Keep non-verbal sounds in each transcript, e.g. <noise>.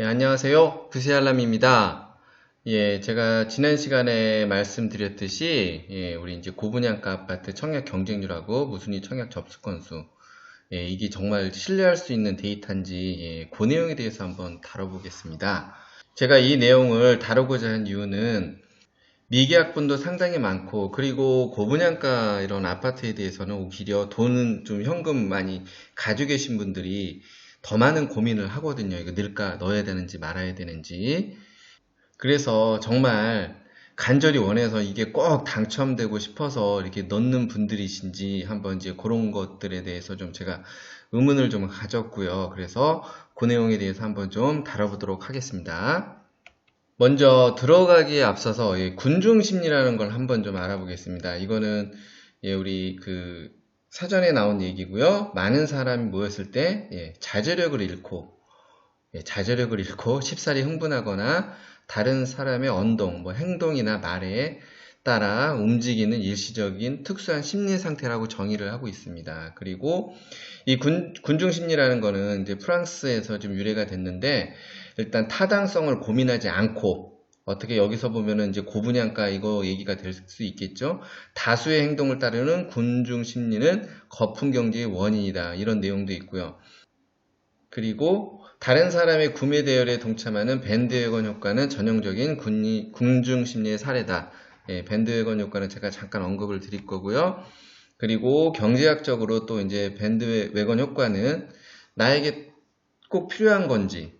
예, 안녕하세요. 부세알람입니다. 예, 제가 지난 시간에 말씀드렸듯이, 예, 우리 이제 고분양가 아파트 청약 경쟁률하고 무순위 청약 접수 건수, 예, 이게 정말 신뢰할 수 있는 데이터인지, 예, 그 내용에 대해서 한번 다뤄보겠습니다. 제가 이 내용을 다루고자 한 이유는 미계약분도 상당히 많고, 그리고 고분양가 이런 아파트에 대해서는 오히려 돈은 좀 현금 많이 가지고 계신 분들이 더 많은 고민을 하거든요. 이거 넣을까, 넣어야 되는지 말아야 되는지. 그래서 정말 간절히 원해서 이게 꼭 당첨되고 싶어서 이렇게 넣는 분들이신지 한번 이제 그런 것들에 대해서 좀 제가 의문을 좀 가졌고요. 그래서 그 내용에 대해서 한번 좀 다뤄보도록 하겠습니다. 먼저 들어가기에 앞서서 예, 군중 심리라는 걸 한번 좀 알아보겠습니다. 이거는 예, 우리 그 사전에 나온 얘기고요. 많은 사람이 모였을 때 예, 자제력을 잃고 예, 자제력을 잃고 쉽사리 흥분하거나 다른 사람의 언동, 뭐 행동이나 말에 따라 움직이는 일시적인 특수한 심리 상태라고 정의를 하고 있습니다. 그리고 이 군, 군중 심리라는 거는 이제 프랑스에서 좀 유래가 됐는데 일단 타당성을 고민하지 않고 어떻게 여기서 보면은 이제 고분양가 이거 얘기가 될 수 있겠죠. 다수의 행동을 따르는 군중 심리는 거품 경제의 원인이다. 이런 내용도 있고요. 그리고 다른 사람의 구매 대열에 동참하는 밴드웨건 효과는 전형적인 군리, 군중 심리의 사례다. 예, 밴드웨건 효과는 제가 잠깐 언급을 드릴 거고요. 그리고 경제학적으로 또 이제 밴드웨건 효과는 나에게 꼭 필요한 건지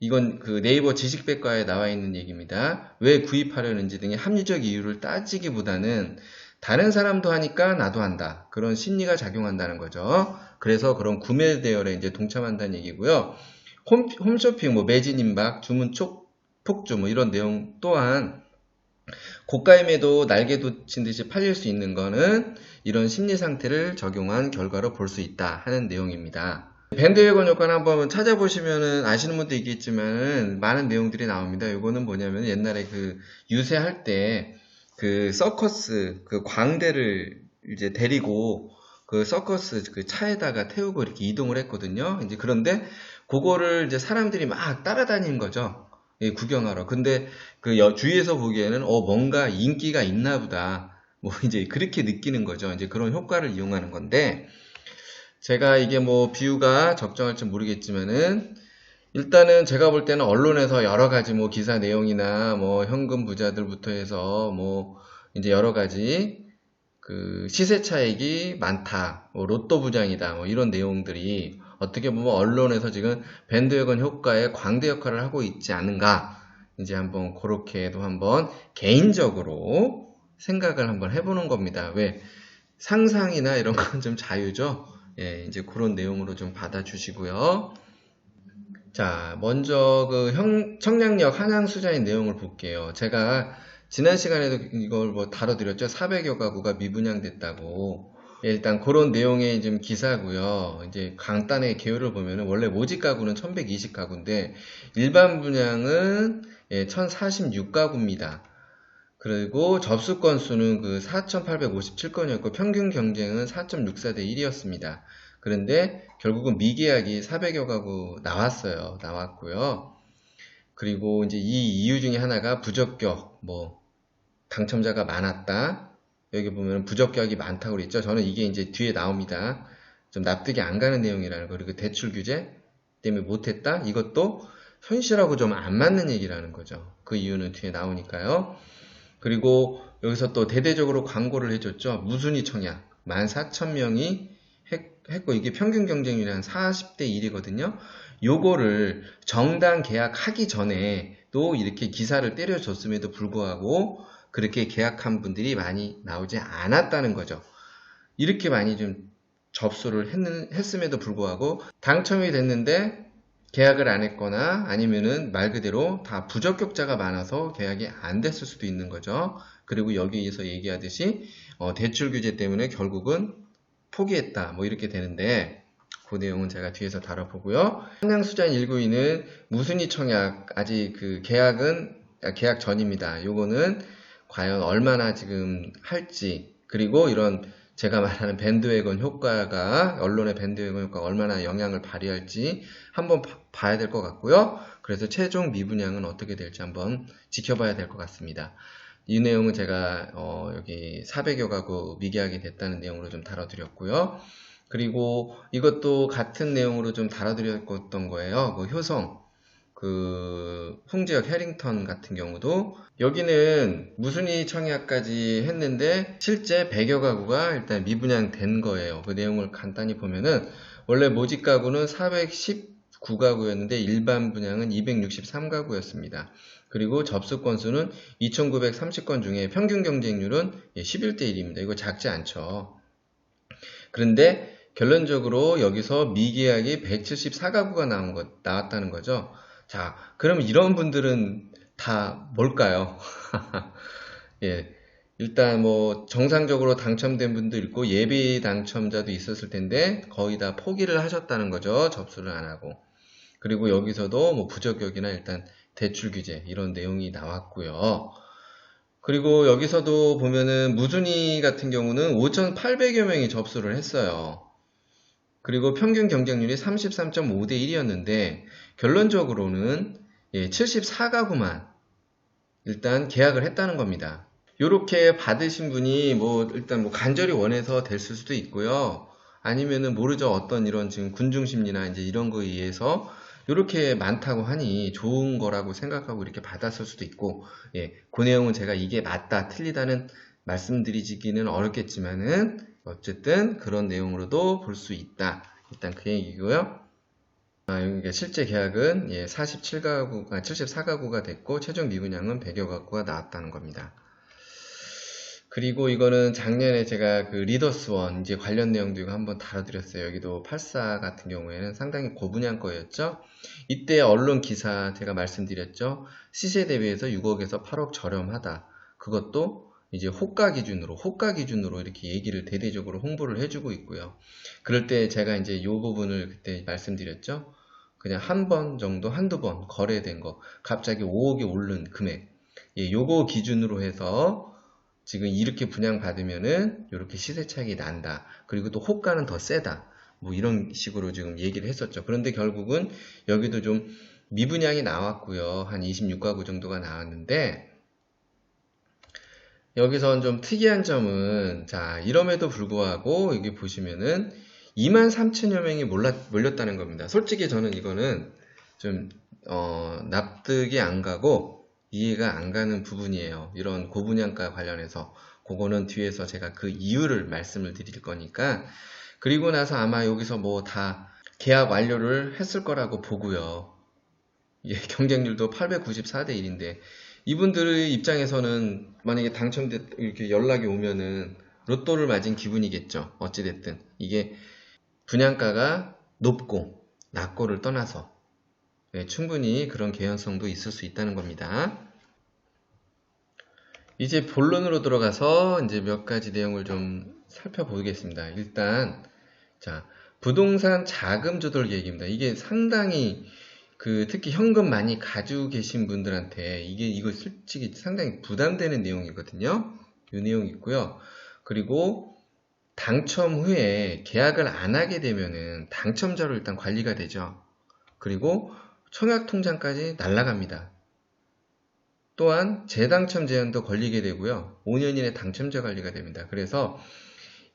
이건 그 네이버 지식백과에 나와 있는 얘기입니다. 왜 구입하려는지 등의 합리적 이유를 따지기보다는 다른 사람도 하니까 나도 한다. 그런 심리가 작용한다는 거죠. 그래서 그런 구매 대열에 이제 동참한다는 얘기고요. 홈, 홈쇼핑, 뭐 매진 임박, 주문 촉, 폭주 뭐 이런 내용 또한 고가임에도 날개 돋친 듯이 팔릴 수 있는 거는 이런 심리 상태를 적용한 결과로 볼 수 있다 하는 내용입니다. 밴드웨건 효과는 한번 찾아보시면은 아시는 분도 있겠지만 많은 내용들이 나옵니다. 이거는 뭐냐면 옛날에 그 유세할 때 그 서커스 그 광대를 이제 데리고 그 서커스 그 차에다가 태우고 이렇게 이동을 했거든요. 이제 그런데 그거를 이제 사람들이 막 따라다닌 거죠. 예, 구경하러. 근데 그 여, 주위에서 보기에는 어 뭔가 인기가 있나 보다. 뭐 이제 그렇게 느끼는 거죠. 이제 그런 효과를 이용하는 건데 제가 이게 뭐 비유가 적정할지 모르겠지만은 일단은 제가 볼 때는 언론에서 여러 가지 뭐 기사 내용이나 뭐 현금 부자들부터 해서 뭐 이제 여러 가지 그 시세 차익이 많다, 뭐 로또 부장이다, 뭐 이런 내용들이 어떻게 보면 언론에서 지금 밴드웨건 효과의 광대 역할을 하고 있지 않은가 이제 한번 그렇게도 한번 개인적으로 생각을 한번 해보는 겁니다. 왜 상상이나 이런 건 좀 자유죠. 예, 이제 그런 내용으로 좀 받아주시고요. 자, 먼저 그 형, 청량역 한양수자의 내용을 볼게요. 제가 지난 시간에도 이걸 뭐 다뤄드렸죠. 400여 가구가 미분양됐다고. 예, 일단 그런 내용의 좀 기사고요. 이제 강단의 개요를 보면은 원래 모집 가구는 1120 가구인데 일반 분양은 예, 1046가구입니다. 그리고 접수 건수는 그 4,857건이었고 평균 경쟁은 4.64대 1이었습니다. 그런데 결국은 미계약이 400여 가구 나왔어요. 나왔고요. 그리고 이제 이 이유 중에 하나가 부적격, 뭐 당첨자가 많았다. 여기 보면 부적격이 많다고 그랬죠. 저는 이게 이제 뒤에 나옵니다. 좀 납득이 안 가는 내용이라는 거. 그리고 대출 규제 때문에 못했다. 이것도 현실하고 좀 안 맞는 얘기라는 거죠. 그 이유는 뒤에 나오니까요. 그리고 여기서 또 대대적으로 광고를 해줬죠. 무순위 청약 14,000명이 했고 이게 평균 경쟁률이 한 40대 1이거든요. 요거를 정당 계약하기 전에 또 이렇게 기사를 때려줬음에도 불구하고 그렇게 계약한 분들이 많이 나오지 않았다는 거죠. 이렇게 많이 좀 접수를 했, 음에도 불구하고 당첨이 됐는데 계약을 안 했거나 아니면은 말 그대로 다 부적격자가 많아서 계약이 안 됐을 수도 있는 거죠. 그리고 여기에서 얘기하듯이 어, 대출 규제 때문에 결국은 포기했다 뭐 이렇게 되는데 그 내용은 제가 뒤에서 다뤄보고요. 한양수자인 192는 무순위 청약 아직 그 계약은 아, 계약 전입니다. 요거는 과연 얼마나 지금 할지 그리고 이런 제가 말하는 밴드웨건 효과가 언론의 밴드웨건 효과가 얼마나 영향을 발휘할지 한번 봐, 봐야 될 것 같고요. 그래서 최종 미분양은 어떻게 될지 한번 지켜봐야 될 것 같습니다. 이 내용은 제가 어, 여기 400여 가구 미계약이 됐다는 내용으로 좀 다뤄드렸고요. 그리고 이것도 같은 내용으로 좀 다뤄드렸던 거예요. 그 효성, 그 홍지역 해링턴 같은 경우도 여기는 무순위 청약까지 했는데 실제 100여 가구가 일단 미분양된 거예요. 그 내용을 간단히 보면은 원래 모집 가구는 419가구였는데 일반 분양은 263가구였습니다. 그리고 접수 건수는 2,930건 중에 평균 경쟁률은 11대 1입니다. 이거 작지 않죠. 그런데 결론적으로 여기서 미계약이 174가구가 나온 것, 나왔다는 거죠. 자, 그럼 이런 분들은 다 뭘까요? <laughs> 예. 일단 뭐 정상적으로 당첨된 분도 있고 예비 당첨자도 있었을 텐데 거의 다 포기를 하셨다는 거죠. 접수를 안 하고. 그리고 여기서도 뭐 부적격이나 일단 대출 규제 이런 내용이 나왔고요. 그리고 여기서도 보면은 무순위 같은 경우는 5,800여 명이 접수를 했어요. 그리고 평균 경쟁률이 33.5대 1이었는데 결론적으로는 74가구만 일단 계약을 했다는 겁니다. 이렇게 받으신 분이 뭐 일단 뭐 간절히 원해서 됐을 수도 있고요. 아니면은 모르죠 어떤 이런 지금 군중 심리나 이제 이런 거에 의해서 이렇게 많다고 하니 좋은 거라고 생각하고 이렇게 받았을 수도 있고, 예, 그 내용은 제가 이게 맞다, 틀리다는 말씀드리기는 어렵겠지만은, 어쨌든 그런 내용으로도 볼 수 있다. 일단 그 얘기고요. 아, 여기가 실제 계약은 예, 47가구, 아, 74가구가 됐고, 최종 미분양은 100여 가구가 나왔다는 겁니다. 그리고 이거는 작년에 제가 그 리더스원 이제 관련 내용도 이거 한번 다뤄드렸어요. 여기도 84 같은 경우에는 상당히 고분양 거였죠. 이때 언론 기사 제가 말씀드렸죠. 시세 대비해서 6억에서 8억 저렴하다. 그것도 이제 호가 기준으로 호가 기준으로 이렇게 얘기를 대대적으로 홍보를 해주고 있고요. 그럴 때 제가 이제 이 부분을 그때 말씀드렸죠. 그냥 한 번 정도 한두 번 거래된 거 갑자기 5억이 오른 금액 예, 요거 기준으로 해서 지금 이렇게 분양받으면은 이렇게 시세 차익이 난다. 그리고 또 호가는 더 세다. 뭐 이런 식으로 지금 얘기를 했었죠. 그런데 결국은 여기도 좀 미분양이 나왔고요. 한 26가구 정도가 나왔는데 여기서 좀 특이한 점은 자 이럼에도 불구하고 여기 보시면은 2만 3천여 명이 몰라, 몰렸다는 겁니다. 솔직히 저는 이거는 좀 어, 납득이 안 가고 이해가 안 가는 부분이에요. 이런 고분양가 관련해서 그거는 뒤에서 제가 그 이유를 말씀을 드릴 거니까 그리고 나서 아마 여기서 뭐 다 계약 완료를 했을 거라고 보고요. 예, 경쟁률도 894대 1인데 이분들의 입장에서는 만약에 당첨됐 이렇게 연락이 오면은 로또를 맞은 기분이겠죠. 어찌됐든 이게 분양가가 높고 낮고를 떠나서 네, 충분히 그런 개연성도 있을 수 있다는 겁니다. 이제 본론으로 들어가서 이제 몇 가지 내용을 좀 살펴보겠습니다. 일단 자 부동산 자금 조달 계획입니다. 이게 상당히 그 특히 현금 많이 가지고 계신 분들한테 이게 이거 솔직히 상당히 부담되는 내용이거든요. 이 내용 있고요. 그리고 당첨 후에 계약을 안 하게 되면은 당첨자로 일단 관리가 되죠. 그리고 청약 통장까지 날라갑니다. 또한 재당첨 제한도 걸리게 되고요. 5년 이내 당첨자 관리가 됩니다. 그래서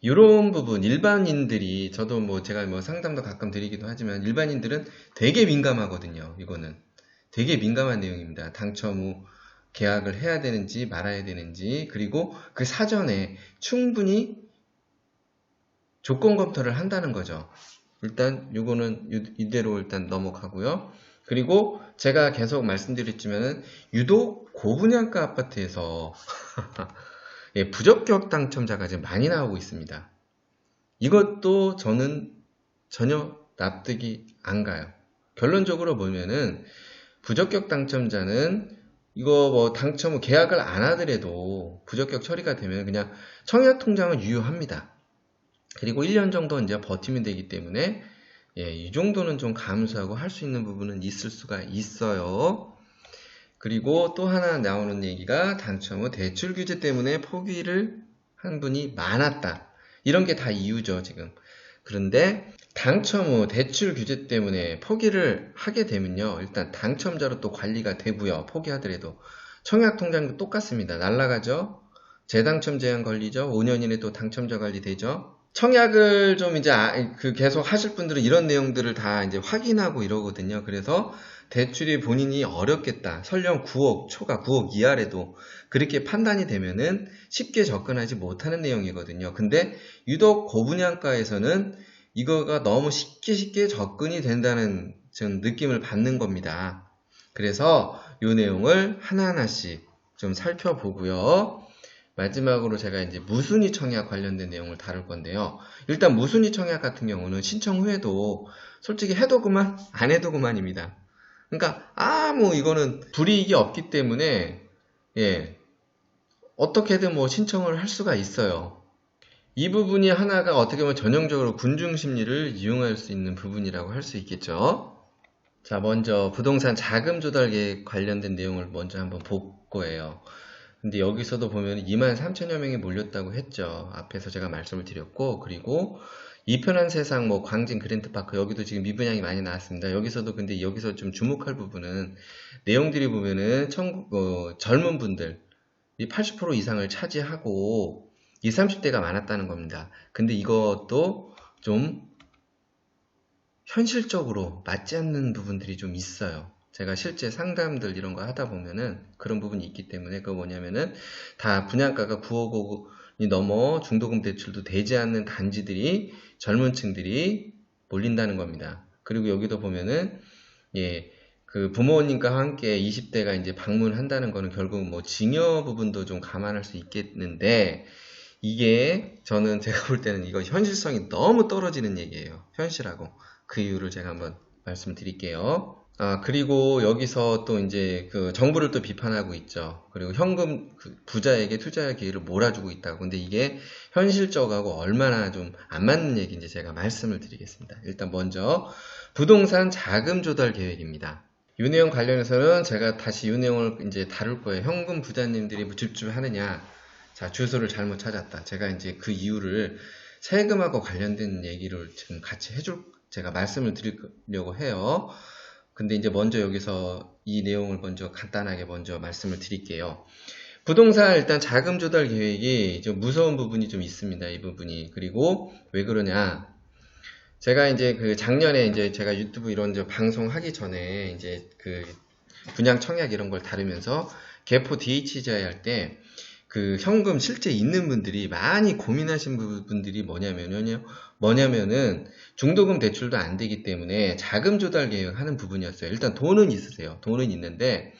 이런 부분 일반인들이 저도 뭐 제가 뭐 상담도 가끔 드리기도 하지만 일반인들은 되게 민감하거든요. 이거는 되게 민감한 내용입니다. 당첨 후 계약을 해야 되는지 말아야 되는지 그리고 그 사전에 충분히 조건 검토를 한다는 거죠. 일단 이거는 이대로 일단 넘어가고요. 그리고 제가 계속 말씀드렸지만 유독 고분양가 아파트에서 <laughs> 예, 부적격 당첨자가 지금 많이 나오고 있습니다. 이것도 저는 전혀 납득이 안 가요. 결론적으로 보면은 부적격 당첨자는 이거 뭐 당첨 후 계약을 안 하더라도 부적격 처리가 되면 그냥 청약 통장은 유효합니다. 그리고 1년 정도 이제 버티면 되기 때문에 예, 이 정도는 좀 감수하고 할 수 있는 부분은 있을 수가 있어요. 그리고 또 하나 나오는 얘기가 당첨 후 대출 규제 때문에 포기를 한 분이 많았다. 이런 게 다 이유죠, 지금. 그런데 당첨 후 대출 규제 때문에 포기를 하게 되면요. 일단 당첨자로 또 관리가 되고요. 포기하더라도. 청약 통장도 똑같습니다. 날라가죠. 재당첨 제한 걸리죠. 5년 이내 또 당첨자 관리 되죠. 청약을 좀 이제 아- 그 계속 하실 분들은 이런 내용들을 다 이제 확인하고 이러거든요. 그래서 대출이 본인이 어렵겠다. 설령 9억 초과 9억 이하래도 그렇게 판단이 되면은 쉽게 접근하지 못하는 내용이거든요. 근데 유독 고분양가에서는 이거가 너무 쉽게 쉽게 접근이 된다는 좀 느낌을 받는 겁니다. 그래서 이 내용을 하나하나씩 좀 살펴보고요. 마지막으로 제가 이제 무순위 청약 관련된 내용을 다룰 건데요. 일단 무순위 청약 같은 경우는 신청 후에도 솔직히 해도 그만, 안 해도 그만입니다. 그러니까 아무 이거는 불이익이 없기 때문에 예 어떻게든 뭐 신청을 할 수가 있어요. 이 부분이 하나가 어떻게 보면 전형적으로 군중 심리를 이용할 수 있는 부분이라고 할 수 있겠죠. 자, 먼저 부동산 자금 조달 계획 관련된 내용을 먼저 한번 볼 거예요. 근데 여기서도 보면 2만 3천여 명이 몰렸다고 했죠. 앞에서 제가 말씀을 드렸고, 그리고 이 편한 세상, 뭐 광진 그랜트파크 여기도 지금 미분양이 많이 나왔습니다. 여기서도 근데 여기서 좀 주목할 부분은 내용들이 보면은 청, 어, 젊은 분들 이80% 이상을 차지하고 20, 30대가 많았다는 겁니다. 근데 이것도 좀 현실적으로 맞지 않는 부분들이 좀 있어요. 제가 실제 상담들 이런 거 하다 보면은 그런 부분이 있기 때문에 그거 뭐냐면은 다 분양가가 9억 원이 넘어 중도금 대출도 되지 않는 단지들이 젊은 층들이 몰린다는 겁니다. 그리고 여기도 보면은 예, 그 부모님과 함께 20대가 이제 방문한다는 거는 결국 뭐 징여 부분도 좀 감안할 수 있겠는데 이게 저는 제가 볼 때는 이거 현실성이 너무 떨어지는 얘기예요. 현실하고. 그 이유를 제가 한번 말씀드릴게요. 아, 그리고 여기서 또 이제 그 정부를 또 비판하고 있죠. 그리고 현금 그 부자에게 투자할 기회를 몰아주고 있다고. 근데 이게 현실적하고 얼마나 좀 안 맞는 얘기인지 제가 말씀을 드리겠습니다. 일단 먼저 부동산 자금 조달 계획입니다. 이 내용 관련해서는 제가 다시 이 내용을 이제 다룰 거예요. 현금 부자님들이 뭐 집중하느냐. 자, 주소를 잘못 찾았다. 제가 이제 그 이유를 세금하고 관련된 얘기를 지금 같이 해줄, 제가 말씀을 드리려고 해요. 근데 이제 먼저 여기서 이 내용을 먼저 간단하게 먼저 말씀을 드릴게요. 부동산 일단 자금 조달 계획이 좀 무서운 부분이 좀 있습니다. 이 부분이. 그리고 왜 그러냐. 제가 이제 그 작년에 이제 제가 유튜브 이런 이제 방송 하기 전에 이제 그 분양 청약 이런 걸 다루면서 개포 DHJ 할때 그 현금 실제 있는 분들이 많이 고민하신 부분들이 뭐냐면요. 뭐냐면은 중도금 대출도 안 되기 때문에 자금 조달 계획하는 부분이었어요. 일단 돈은 있으세요. 돈은 있는데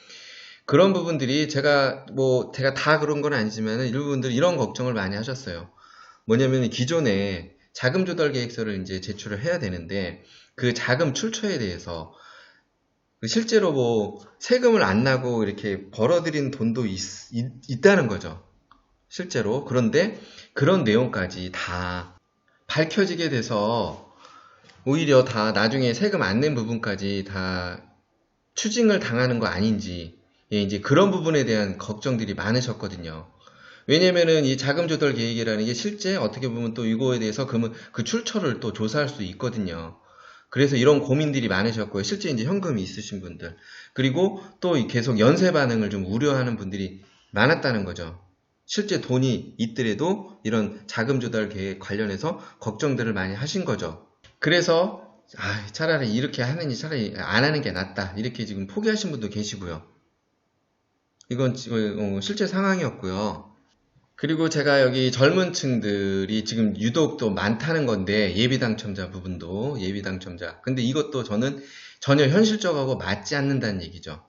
그런 부분들이 제가 뭐 제가 다 그런 건 아니지만은 일부분들 이런 걱정을 많이 하셨어요. 뭐냐면 기존에 자금 조달 계획서를 이제 제출을 해야 되는데 그 자금 출처에 대해서 그 실제로 뭐 세금을 안 나고 이렇게 벌어들인 돈도 있, 다는 거죠. 실제로. 그런데 그런 내용까지 다 밝혀지게 돼서 오히려 다 나중에 세금 안 낸 부분까지 다 추징을 당하는 거 아닌지 예, 이제 그런 부분에 대한 걱정들이 많으셨거든요. 왜냐면은 이 자금 조달 계획이라는 게 실제 어떻게 보면 또 이거에 대해서 그러면 그 출처를 또 조사할 수 있거든요. 그래서 이런 고민들이 많으셨고요. 실제 이제 현금이 있으신 분들. 그리고 또 계속 연쇄 반응을 좀 우려하는 분들이 많았다는 거죠. 실제 돈이 있더라도 이런 자금 조달 계획 관련해서 걱정들을 많이 하신 거죠. 그래서 아, 차라리 이렇게 하느니 차라리 안 하는 게 낫다. 이렇게 지금 포기하신 분도 계시고요. 이건 지금 실제 상황이었고요. 그리고 제가 여기 젊은 층들이 지금 유독 또 많다는 건데 예비 당첨자 부분도 예비 당첨자. 근데 이것도 저는 전혀 현실적하고 맞지 않는다는 얘기죠.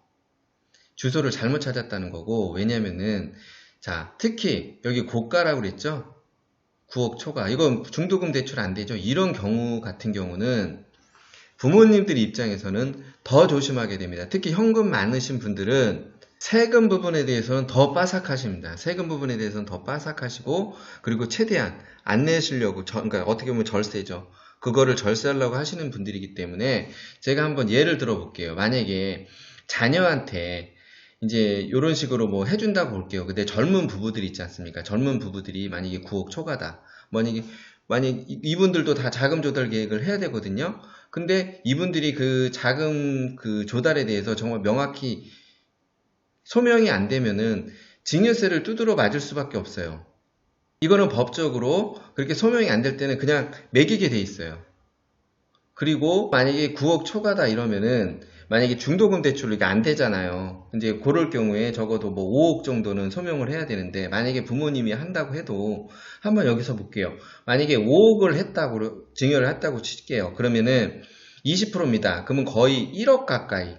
주소를 잘못 찾았다는 거고 왜냐면은 자 특히 여기 고가라고 그랬죠. 9억 초과. 이건 중도금 대출 안 되죠. 이런 경우 같은 경우는 부모님들 입장에서는 더 조심하게 됩니다. 특히 현금 많으신 분들은 세금 부분에 대해서는 더 빠삭하십니다. 세금 부분에 대해서는 더 빠삭하시고 그리고 최대한 안 내시려고 저, 그러니까 어떻게 보면 절세죠. 그거를 절세하려고 하시는 분들이기 때문에 제가 한번 예를 들어 볼게요. 만약에 자녀한테 이제 이런 식으로 뭐 해준다고 볼게요. 근데 젊은 부부들이 있지 않습니까? 젊은 부부들이 만약에 9억 초과다. 만약에 만약 이- 이분들도 다 자금 조달 계획을 해야 되거든요. 근데 이분들이 그 자금 그 조달에 대해서 정말 명확히 소명이 안 되면은 증여세를 두드러 맞을 수밖에 없어요. 이거는 법적으로 그렇게 소명이 안 될 때는 그냥 매기게 돼 있어요. 그리고 만약에 9억 초과다 이러면은 만약에 중도금 대출로 이게 안 되잖아요. 이제 그럴 경우에 적어도 뭐 5억 정도는 소명을 해야 되는데 만약에 부모님이 한다고 해도 한번 여기서 볼게요. 만약에 5억을 했다고 증여를 했다고 칠게요. 그러면은 20%입니다. 그러면 거의 1억 가까이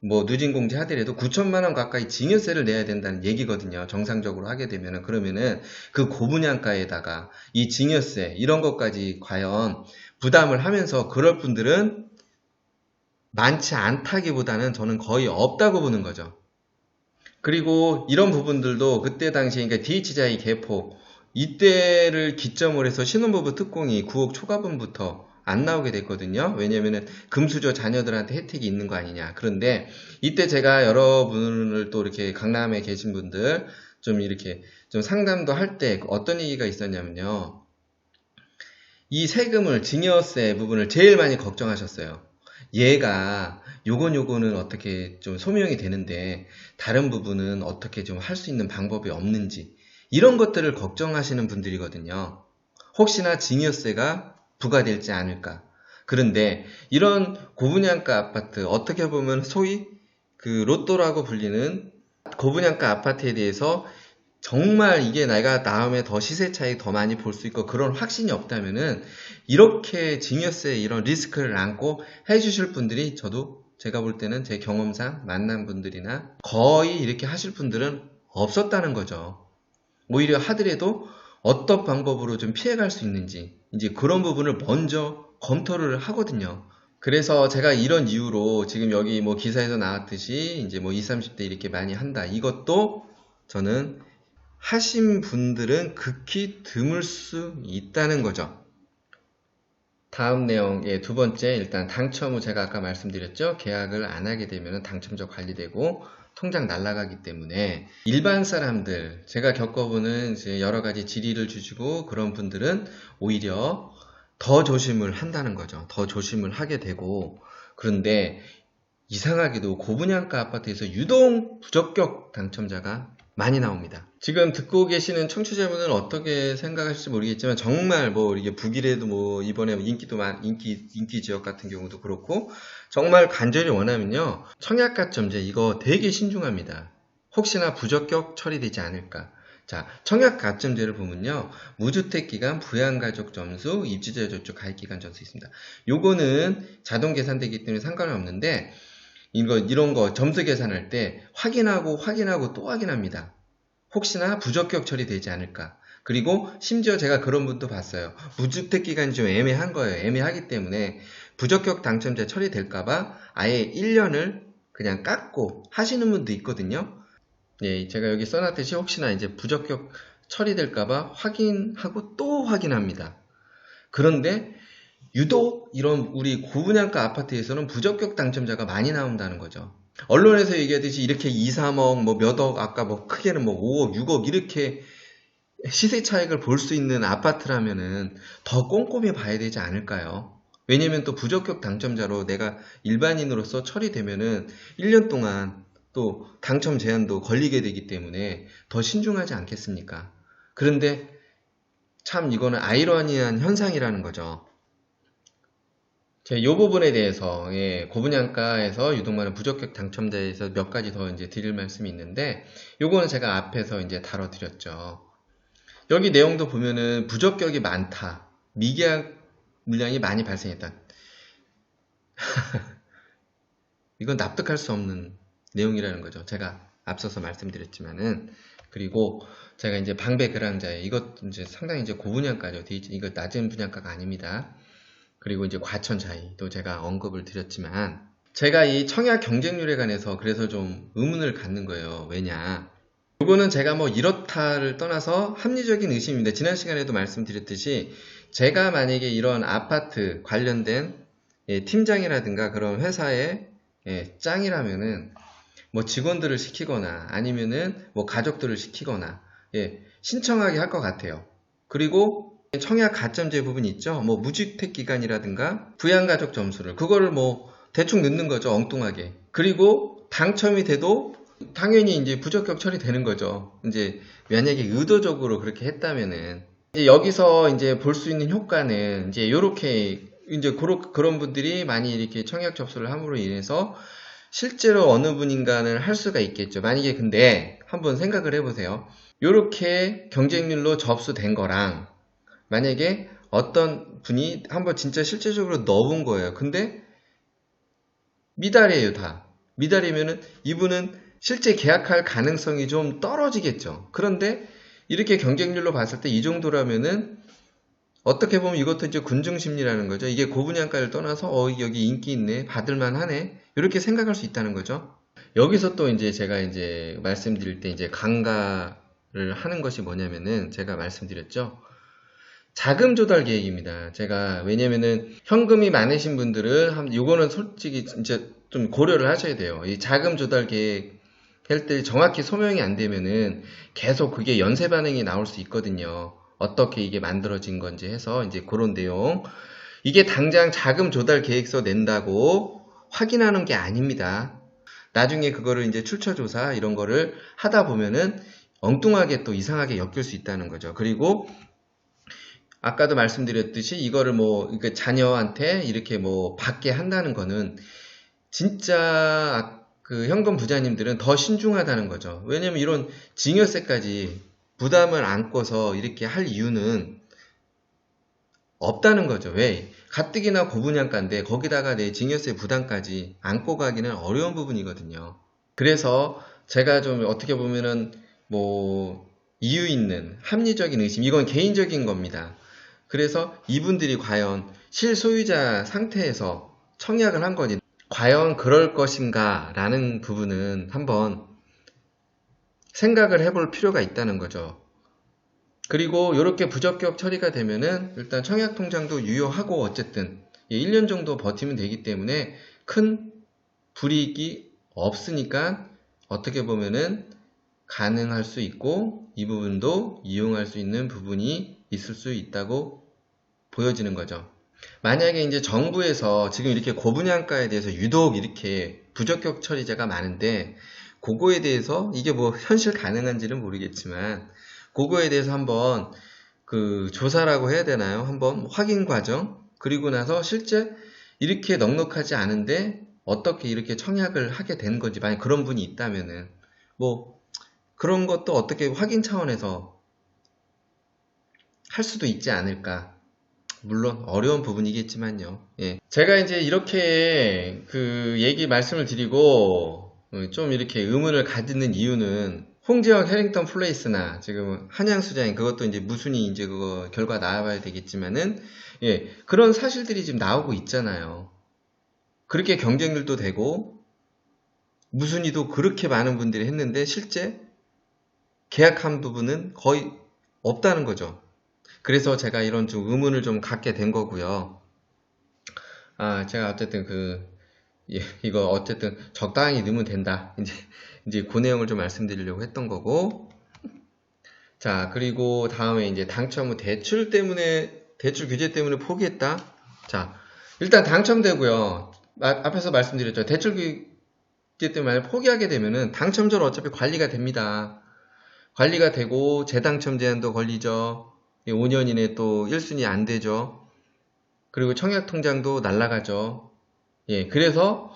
뭐 누진공제 하더라도 9천만 원 가까이 증여세를 내야 된다는 얘기거든요. 정상적으로 하게 되면은 그러면은 그 고분양가에다가 이 증여세 이런 것까지 과연 부담을 하면서 그럴 분들은 많지 않다기보다는 저는 거의 없다고 보는 거죠. 그리고 이런 부분들도 그때 당시에 그러니까 DH자의 개포 이때를 기점으로 해서 신혼부부 특공이 9억 초과분부터 안 나오게 됐거든요. 왜냐면은 금수저 자녀들한테 혜택이 있는 거 아니냐. 그런데 이때 제가 여러분을 또 이렇게 강남에 계신 분들 좀 이렇게 좀 상담도 할 때 어떤 얘기가 있었냐면요. 이 세금을 증여세 부분을 제일 많이 걱정하셨어요. 얘가 요건 요거는 어떻게 좀 소명이 되는데 다른 부분은 어떻게 좀 할 수 있는 방법이 없는지 이런 것들을 걱정하시는 분들이거든요. 혹시나 증여세가 부과될지 않을까. 그런데 이런 고분양가 아파트 어떻게 보면 소위 그 로또라고 불리는 고분양가 아파트에 대해서 정말 이게 내가 다음에 더 시세 차익 더 많이 볼 수 있고 그런 확신이 없다면은 이렇게 증여세 이런 리스크를 안고 해주실 분들이 저도 제가 볼 때는 제 경험상 만난 분들이나 거의 이렇게 하실 분들은 없었다는 거죠. 오히려 하더라도 어떤 방법으로 좀 피해갈 수 있는지 이제 그런 부분을 먼저 검토를 하거든요. 그래서 제가 이런 이유로 지금 여기 뭐 기사에서 나왔듯이 이제 뭐 20, 30대 이렇게 많이 한다. 이것도 저는 하신 분들은 극히 드물 수 있다는 거죠. 다음 내용, 예, 두 번째, 일단 당첨 후 제가 아까 말씀드렸죠. 계약을 안 하게 되면 당첨자 관리되고 통장 날라가기 때문에 일반 사람들, 제가 겪어보는 이제 여러 가지 질의를 주시고 그런 분들은 오히려 더 조심을 한다는 거죠. 더 조심을 하게 되고 그런데 이상하게도 고분양가 아파트에서 유동 부적격 당첨자가 많이 나옵니다. 지금 듣고 계시는 청취자분은 어떻게 생각하실지 모르겠지만 정말 뭐 이게 북일에도 뭐 이번에 인기도 많 인기 인기 지역 같은 경우도 그렇고 정말 간절히 원하면요 청약가점제 이거 되게 신중합니다. 혹시나 부적격 처리되지 않을까. 자, 청약 가점제를 보면요. 무주택 기간, 부양 가족 점수, 입주자 저축 가입 기간 점수 있습니다. 요거는 자동 계산되기 때문에 상관은 없는데 이거 이런 거 점수 계산할 때 확인하고 확인하고 또 확인합니다. 혹시나 부적격 처리되지 않을까. 그리고 심지어 제가 그런 분도 봤어요. 무주택 기간이 좀 애매한 거예요. 애매하기 때문에 부적격 당첨자 처리될까봐 아예 1년을 그냥 깎고 하시는 분도 있거든요. 예, 제가 여기 써놨듯이 혹시나 이제 부적격 처리될까봐 확인하고 또 확인합니다. 그런데 유독 이런 우리 고분양가 아파트에서는 부적격 당첨자가 많이 나온다는 거죠. 언론에서 얘기하듯이 이렇게 2, 3억, 뭐 몇억, 아까 뭐 크게는 뭐 5억, 6억 이렇게 시세 차익을 볼 수 있는 아파트라면은 더 꼼꼼히 봐야 되지 않을까요? 왜냐면 또 부적격 당첨자로 내가 일반인으로서 처리되면은 1년 동안 또 당첨 제한도 걸리게 되기 때문에 더 신중하지 않겠습니까? 그런데 참 이거는 아이러니한 현상이라는 거죠. 제요 부분에 대해서 예, 고분양가에서 유독 많은 부적격 당첨자에서 몇 가지 더 이제 드릴 말씀이 있는데 요거는 제가 앞에서 이제 다뤄 드렸죠. 여기 내용도 보면은 부적격이 많다. 미계약 물량이 많이 발생했다. <laughs> 이건 납득할 수 없는 내용이라는 거죠. 제가 앞서서 말씀드렸지만은 그리고 제가 이제 방배 그랑자에 이것 이제 상당히 이제 고분양가죠. 이거 낮은 분양가가 아닙니다. 그리고 이제 과천 자이도 제가 언급을 드렸지만 제가 이 청약 경쟁률에 관해서 그래서 좀 의문을 갖는 거예요. 왜냐? 이거는 제가 뭐 이렇다를 떠나서 합리적인 의심입니다. 지난 시간에도 말씀드렸듯이 제가 만약에 이런 아파트 관련된 예, 팀장이라든가 그런 회사의 예, 짱이라면은 뭐 직원들을 시키거나 아니면은 뭐 가족들을 시키거나 예, 신청하게 할 것 같아요. 그리고 청약 가점제 부분이 있죠. 뭐 무주택 기간이라든가 부양가족 점수를 그거를 뭐 대충 넣는 거죠. 엉뚱하게. 그리고 당첨이 돼도 당연히 이제 부적격 처리되는 거죠. 이제 만약에 의도적으로 그렇게 했다면은 이제 여기서 이제 볼 수 있는 효과는 이제 요렇게 이제 그런 그런 분들이 많이 이렇게 청약 접수를 함으로 인해서 실제로 어느 분인가는 할 수가 있겠죠. 만약에 근데 한번 생각을 해보세요. 요렇게 경쟁률로 접수된 거랑 만약에 어떤 분이 한번 진짜 실제적으로 넣어본 거예요. 근데 미달이에요, 다. 미달이면은 이분은 실제 계약할 가능성이 좀 떨어지겠죠. 그런데 이렇게 경쟁률로 봤을 때 이 정도라면은 어떻게 보면 이것도 이제 군중 심리라는 거죠. 이게 고분양가를 떠나서 어 여기 인기 있네, 받을만 하네 이렇게 생각할 수 있다는 거죠. 여기서 또 이제 제가 이제 말씀드릴 때 이제 강가를 하는 것이 뭐냐면은 제가 말씀드렸죠. 자금 조달 계획입니다. 제가 왜냐면은 현금이 많으신 분들은 한 요거는 솔직히 진짜 좀 고려를 하셔야 돼요. 이 자금 조달 계획 할 때 정확히 소명이 안 되면은 계속 그게 연쇄 반응이 나올 수 있거든요. 어떻게 이게 만들어진 건지 해서 이제 그런 내용. 이게 당장 자금 조달 계획서 낸다고 확인하는 게 아닙니다. 나중에 그거를 이제 출처 조사 이런 거를 하다 보면은 엉뚱하게 또 이상하게 엮일 수 있다는 거죠. 그리고 아까도 말씀드렸듯이 이거를 뭐 그러니까 자녀한테 이렇게 뭐 받게 한다는 거는 진짜 그 현금 부자님들은 더 신중하다는 거죠. 왜냐면 이런 증여세까지 부담을 안고서 이렇게 할 이유는 없다는 거죠. 왜? 가뜩이나 고분양가인데 거기다가 내 증여세 부담까지 안고 가기는 어려운 부분이거든요. 그래서 제가 좀 어떻게 보면은 뭐 이유 있는 합리적인 의심 이건 개인적인 겁니다. 그래서 이분들이 과연 실소유자 상태에서 청약을 한 건지 과연 그럴 것인가 라는 부분은 한번 생각을 해볼 필요가 있다는 거죠. 그리고 이렇게 부적격 처리가 되면은 일단 청약 통장도 유효하고 어쨌든 1년 정도 버티면 되기 때문에 큰 불이익이 없으니까 어떻게 보면은 가능할 수 있고 이 부분도 이용할 수 있는 부분이 있을 수 있다고 보여지는 거죠. 만약에 이제 정부에서 지금 이렇게 고분양가에 대해서 유독 이렇게 부적격 처리자가 많은데 그거에 대해서 이게 뭐 현실 가능한지는 모르겠지만 그거에 대해서 한번 그 조사라고 해야 되나요? 한번 확인 과정 그리고 나서 실제 이렇게 넉넉하지 않은데 어떻게 이렇게 청약을 하게 된 건지 만약 그런 분이 있다면은 뭐 그런 것도 어떻게 확인 차원에서 할 수도 있지 않을까 물론 어려운 부분이겠지만요. 예. 제가 이제 이렇게 그 얘기 말씀을 드리고 어, 좀 이렇게 의문을 가지는 이유는 홍지영 해링턴 플레이스나 지금 한양 수자인 그것도 이제 무순이 이제 그거 결과 나와봐야 되겠지만은 예 그런 사실들이 지금 나오고 있잖아요. 그렇게 경쟁률도 되고 무순이도 그렇게 많은 분들이 했는데 실제 계약한 부분은 거의 없다는 거죠. 그래서 제가 이런 좀 의문을 좀 갖게 된 거고요. 아, 제가 어쨌든 그, 예, 이거 어쨌든 적당히 넣으면 된다. <laughs> 이제, 이제 그 내용을 좀 말씀드리려고 했던 거고. 자, 그리고 다음에 이제 당첨 후 대출 때문에, 대출 규제 때문에 포기했다. 자, 일단 당첨되고요. 아, 앞에서 말씀드렸죠. 대출 규제 때문에 포기하게 되면은 당첨자로 어차피 관리가 됩니다. 관리가 되고 재당첨 제한도 걸리죠. 5년 이내 또 1순위 안 되죠. 그리고 청약 통장도 날라가죠. 예, 그래서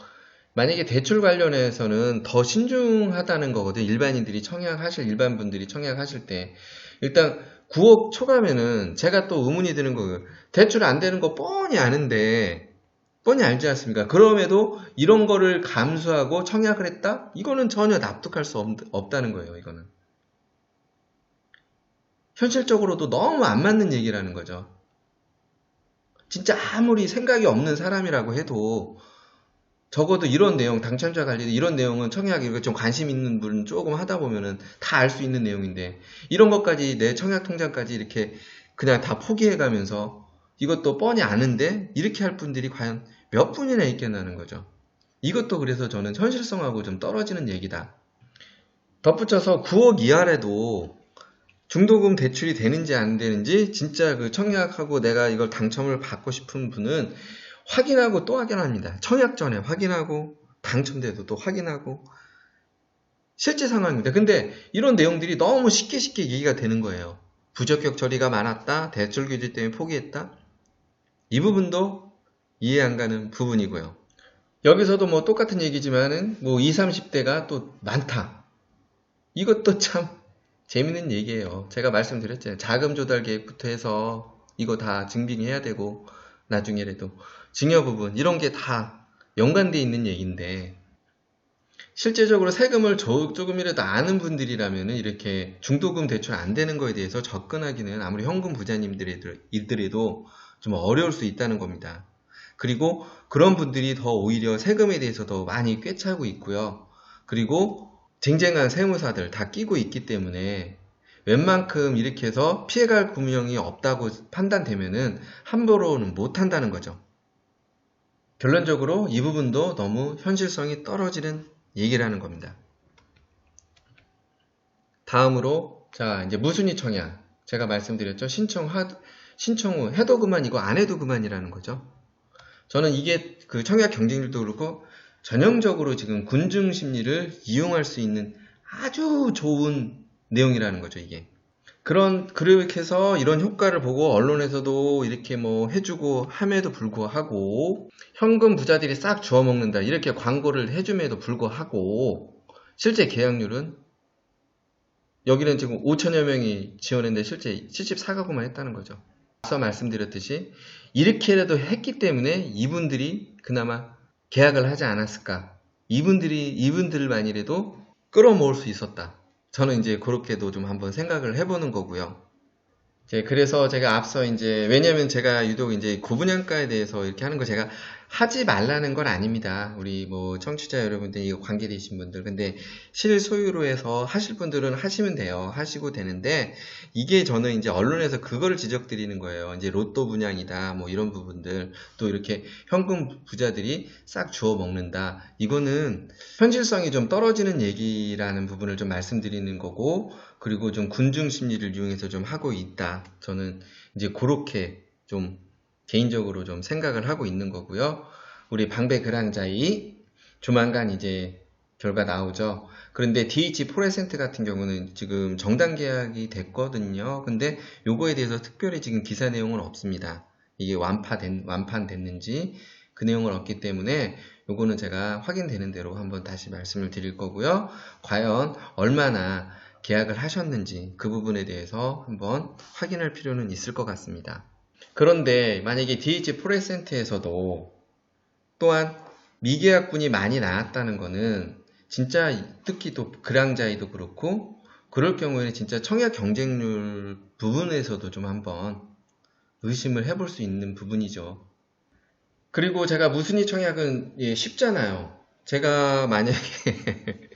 만약에 대출 관련해서는 더 신중하다는 거거든요. 일반인들이 청약하실, 일반 분들이 청약하실 때. 일단 9억 초과면은 제가 또 의문이 드는 거예요. 대출 안 되는 거 뻔히 아는데, 뻔히 알지 않습니까? 그럼에도 이런 거를 감수하고 청약을 했다? 이거는 전혀 납득할 수 없, 없다는 거예요, 이거는. 현실적으로도 너무 안 맞는 얘기라는 거죠. 진짜 아무리 생각이 없는 사람이라고 해도 적어도 이런 내용, 당첨자 관리 이런 내용은 청약이 좀 관심 있는 분 조금 하다 보면은 다 알 수 있는 내용인데 이런 것까지 내 청약 통장까지 이렇게 그냥 다 포기해 가면서 이것도 뻔히 아는데 이렇게 할 분들이 과연 몇 분이나 있겠나는 거죠. 이것도 그래서 저는 현실성하고 좀 떨어지는 얘기다. 덧붙여서 9억 이하래도 중도금 대출이 되는지 안 되는지 진짜 그 청약하고 내가 이걸 당첨을 받고 싶은 분은 확인하고 또 확인합니다. 청약 전에 확인하고 당첨돼도 또 확인하고 실제 상황입니다. 근데 이런 내용들이 너무 쉽게 쉽게 얘기가 되는 거예요. 부적격 처리가 많았다. 대출 규제 때문에 포기했다. 이 부분도 이해 안 가는 부분이고요. 여기서도 뭐 똑같은 얘기지만은 뭐 20, 30대가 또 많다. 이것도 참 재밌는 얘기예요. 제가 말씀드렸잖아요. 자금 조달 계획부터 해서 이거 다 증빙해야 되고 나중에라도 증여 부분 이런 게 다 연관돼 있는 얘기인데 실제적으로 세금을 조금이라도 아는 분들이라면 이렇게 중도금 대출 안 되는 거에 대해서 접근하기는 아무리 현금 부자님들이더라도 좀 어려울 수 있다는 겁니다. 그리고 그런 분들이 더 오히려 세금에 대해서 더 많이 꿰차고 있고요. 그리고 쟁쟁한 세무사들 다 끼고 있기 때문에 웬만큼 이렇게 해서 피해갈 구명이 없다고 판단되면은 함부로는 못 한다는 거죠. 결론적으로 이 부분도 너무 현실성이 떨어지는 얘기라는 겁니다. 다음으로 자 이제 무순위 청약 제가 말씀드렸죠 신청 하 신청 후 해도 그만 이거 안 해도 그만이라는 거죠. 저는 이게 그 청약 경쟁률도 그렇고 전형적으로 지금 군중 심리를 이용할 수 있는 아주 좋은 내용이라는 거죠, 이게. 그런, 그렇게 해서 이런 효과를 보고 언론에서도 이렇게 뭐 해주고 함에도 불구하고 현금 부자들이 싹 주워 먹는다. 이렇게 광고를 해줌에도 불구하고 실제 계약률은 여기는 지금 5천여 명이 지원했는데 실제 74가구만 했다는 거죠. 앞서 말씀드렸듯이 이렇게라도 했기 때문에 이분들이 그나마 계약을 하지 않았을까? 이분들이 이분들만이라도 끌어모을 수 있었다. 저는 이제 그렇게도 좀 한번 생각을 해보는 거고요. 이제 그래서 제가 앞서 이제 왜냐면 제가 유독 이제 구분양가에 대해서 이렇게 하는 거 제가 하지 말라는 건 아닙니다. 우리 뭐 청취자 여러분들 이거 관계되신 분들 근데 실소유로 해서 하실 분들은 하시면 돼요. 하시고 되는데 이게 저는 이제 언론에서 그거를 지적드리는 거예요. 이제 로또 분양이다 뭐 이런 부분들 또 이렇게 현금 부자들이 싹 주워 먹는다. 이거는 현실성이 좀 떨어지는 얘기라는 부분을 좀 말씀드리는 거고 그리고 좀 군중 심리를 이용해서 좀 하고 있다. 저는 이제 그렇게 좀 개인적으로 좀 생각을 하고 있는 거고요. 우리 방배 그랑자이 조만간 이제 결과 나오죠. 그런데 DH 포레센트 같은 경우는 지금 정당 계약이 됐거든요. 근데 요거에 대해서 특별히 지금 기사 내용은 없습니다. 이게 완파된, 완판됐는지 그 내용을 없기 때문에 요거는 제가 확인되는 대로 한번 다시 말씀을 드릴 거고요. 과연 얼마나 계약을 하셨는지 그 부분에 대해서 한번 확인할 필요는 있을 것 같습니다. 그런데 만약에 DH 프레센트에서도 또한 미계약분이 많이 나왔다는 것은 진짜 특히 또 그랑자이도 그렇고 그럴 경우에는 진짜 청약 경쟁률 부분에서도 좀 한번 의심을 해볼 수 있는 부분이죠. 그리고 제가 무순위 청약은 예, 쉽잖아요. 제가 만약에 <laughs>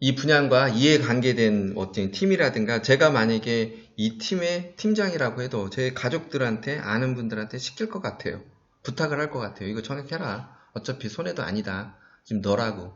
이 분양과 이해 관계된 어떤 팀이라든가 제가 만약에 이 팀의 팀장이라고 해도 제 가족들한테 아는 분들한테 시킬 것 같아요. 부탁을 할 것 같아요. 이거 청약해라. 어차피 손해도 아니다. 지금 너라고.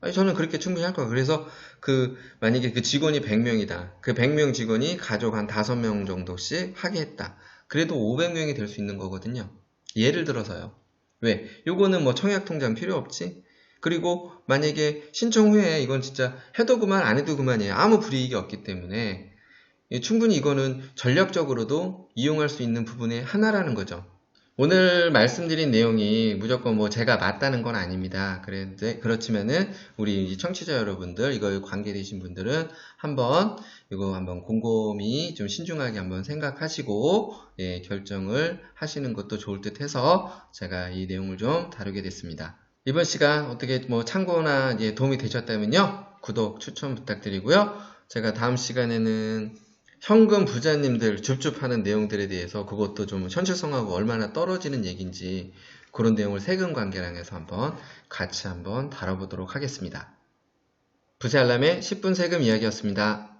아니, 저는 그렇게 충분히 할 거예요. 그래서 그, 만약에 그 직원이 100명이다. 그 100명 직원이 가족 한 5명 정도씩 하게 했다. 그래도 500명이 될 수 있는 거거든요. 예를 들어서요. 왜? 요거는 뭐 청약 통장 필요 없지? 그리고 만약에 신청 후에 이건 진짜 해도 그만 안 해도 그만이에요. 아무 불이익이 없기 때문에 충분히 이거는 전략적으로도 이용할 수 있는 부분의 하나라는 거죠. 오늘 말씀드린 내용이 무조건 뭐 제가 맞다는 건 아닙니다. 그런데 그렇지만은 우리 청취자 여러분들 이걸 관계되신 분들은 한번 이거 한번 곰곰이 좀 신중하게 한번 생각하시고 예, 결정을 하시는 것도 좋을 듯 해서 제가 이 내용을 좀 다루게 됐습니다. 이번 시간 어떻게 뭐 참고나 도움이 되셨다면요. 구독, 추천 부탁드리고요. 제가 다음 시간에는 현금 부자님들 줍줍하는 내용들에 대해서 그것도 좀 현실성하고 얼마나 떨어지는 얘기인지 그런 내용을 세금 관계랑 해서 한번 같이 한번 다뤄보도록 하겠습니다. 부자 알람의 10분 세금 이야기였습니다.